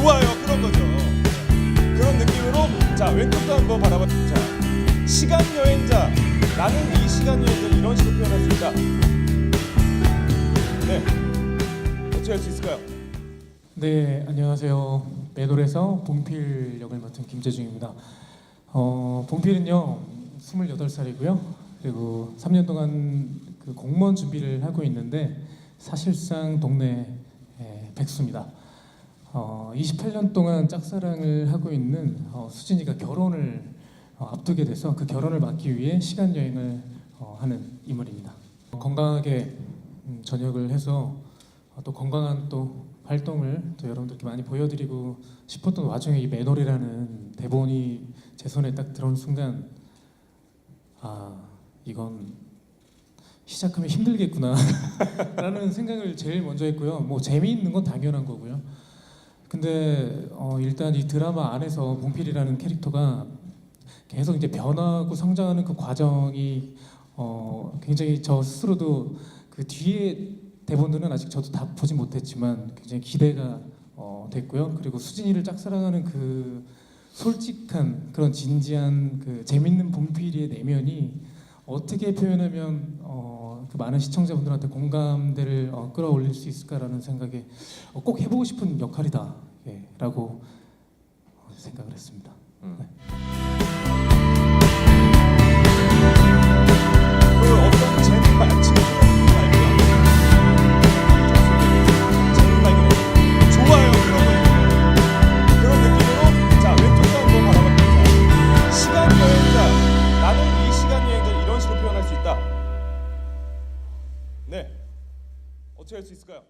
좋아요. 그런 거죠. 그런 느낌으로 자 왼쪽도 한번 바라봐 자 시간 여행자 나는 이 시간 여행자 이런 식으로 표현할 네. 수 있다. 네. 어떻게 할 수 있을까요? 네 안녕하세요. 매돌에서 봉필 역을 맡은 김재중입니다. 어, 봉필은요 28살이고요. 그리고 3년 동안 그 공무원 준비를 하고 있는데 사실상 동네 백수입니다. 어, 28년 동안 짝사랑을 하고 있는 어, 수진이가 결혼을 어, 앞두게 돼서 그 결혼을 막기 위해 시간 여행을 어, 하는 인물입니다. 건강하게 음, 전역을 해서 어, 또 건강한 또 활동을 또 여러분들께 많이 보여드리고 싶었던 와중에 이 매놀이라는 대본이 제 손에 딱 들어온 순간 아 이건 시작하면 힘들겠구나라는 생각을 제일 먼저 했고요. 뭐 재미있는 건 당연한 거고요. 근데 어, 일단 이 드라마 안에서 봉필이라는 캐릭터가 계속 이제 변하고 성장하는 그 과정이 어, 굉장히 저 스스로도 그 뒤에 대본들은 아직 저도 다 보지 못했지만 굉장히 기대가 어, 됐고요. 그리고 수진이를 짝사랑하는 그 솔직한 그런 진지한 그 재밌는 봉필이의 내면이 어떻게 표현하면 어, 그 많은 시청자분들한테 공감대를 어, 끌어올릴 수 있을까라는 생각에 어, 꼭 해보고 싶은 역할이다라고 예, 생각을 했습니다. 그 네. 어떻게 할 수 있을까요?